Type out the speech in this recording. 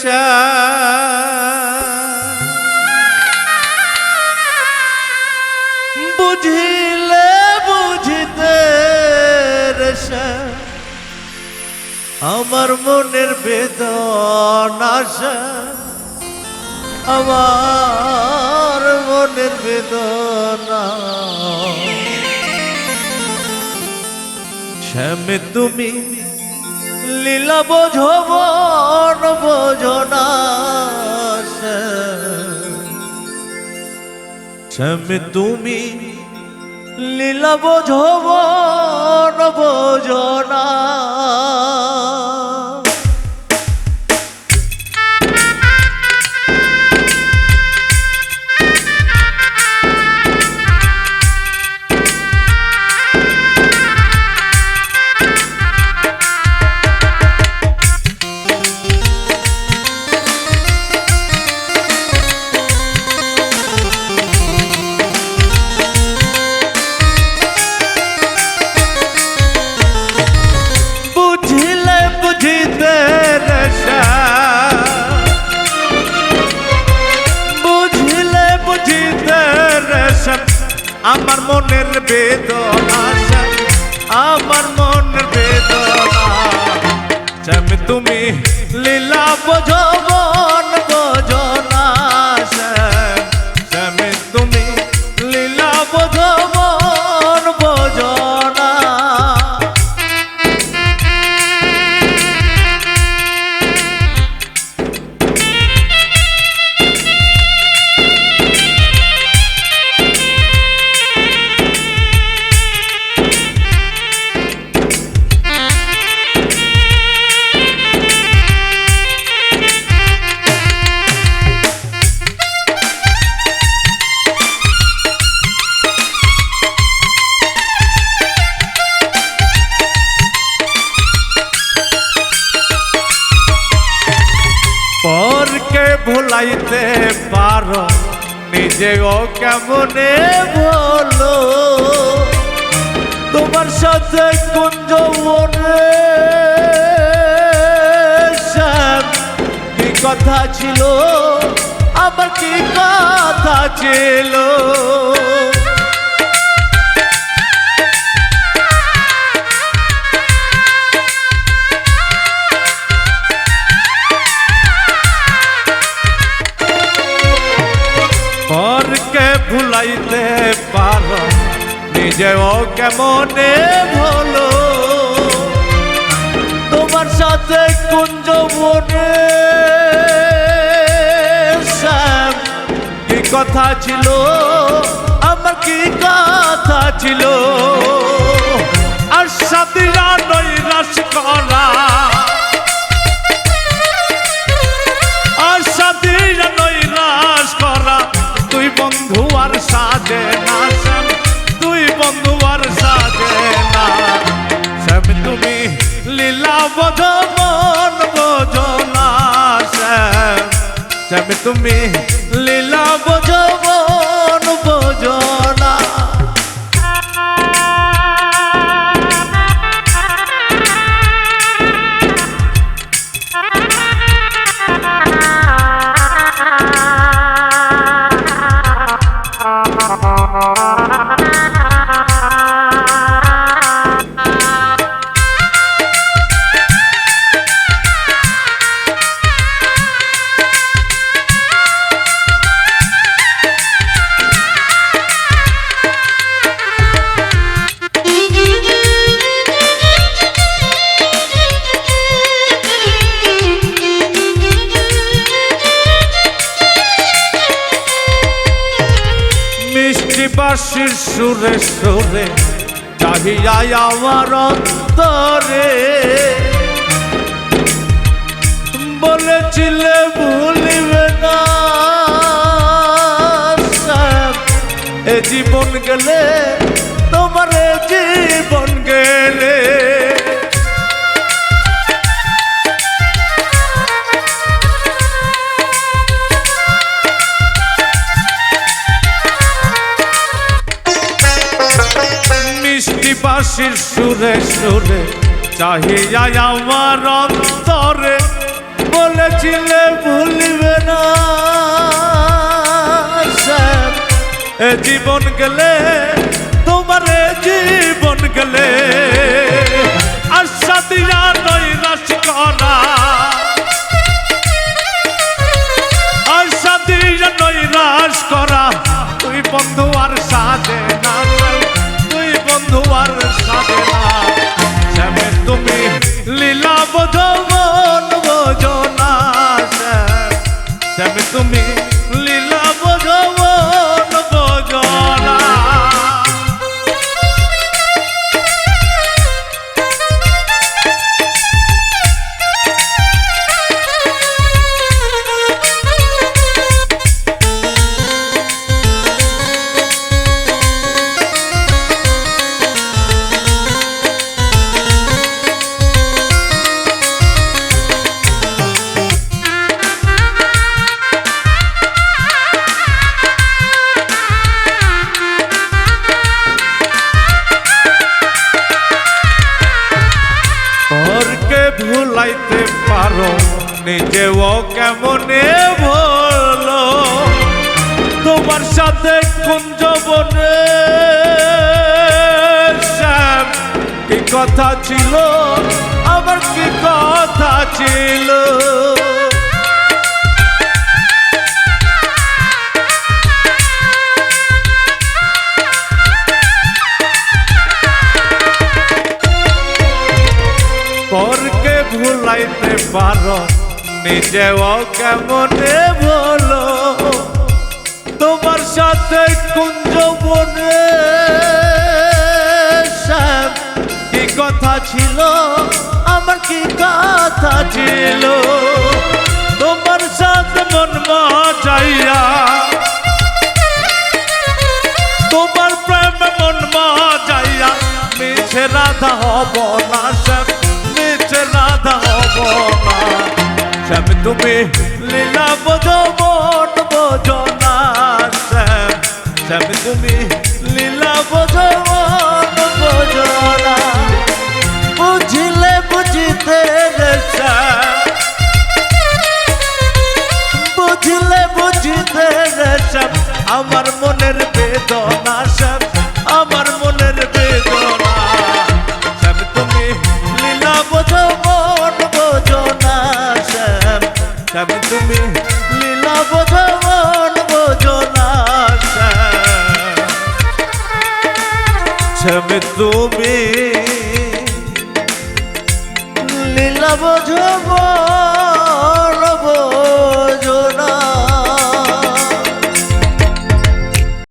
শ্যাম। বুঝিলে বুঝিতে। আমার মনের বেদনা শ্যাম। আমার মনের বেদনা শ্যামে তুমি লীলা বোঝো বন বোঝো না শ্যাম। তুমি লীলা বোঝো বন বোঝো না মনের বেদনা। আমার মনের বেদনা শ্যাম তুমি লীলা বোঝো ভুলাইতে পারো। নিজেও কেমনে বলো? তোমার সাথে কুঞ্জ মনে কি কথা ছিল? আমার কি কথা ছিল? ভুলাইতে পারো। নিজেও কেমনে ভুলো? তোমার সাথে কুঞ্জ মনে কি কথা ছিল? আমার কি কথা ছিল? আর সাথীরা নৈরাশ করা শ্যাম তুমি বাসির সুরে সুরে চাহিয়াই আমার অন্তরে। বলেছিলে ভুলিবে না এ জীবন গেলে বাসির সুরে সুরে, চাহিয়া আমার অন্তরে বলেছিলে ভুলবে না। এ জীবন গেলে, তোমার জীবন গেলে নিজেও কেমনে ভোলো তোমার সাথে কুঞ্জ বনে কি কথা ছিল? আমার কি কথা ছিল? নিজেও কেমনে বলো? তোমার সাথে কুঞ্জ বনে কি কথা ছিল? আমার কি কথা ছিল? তোমার সাথে মন মজাইয়া, তোমার প্রেম মন মজাইয়া, মিছে রাধা হব না শ্যাম, মিছে রাধা হব না। শ্যাম, তুমি লীলা বোঝো মন বোঝো না শ্যাম। শ্যাম, তুমি লীলা বোঝো বোঝো না। বুঝিলে বুঝিতে রে শ্যাম। বুঝলে বুঝিতে রে আমার মনের বেদনা সব আমার মনের বেদনা সব তুমি লীলা বোঝো মন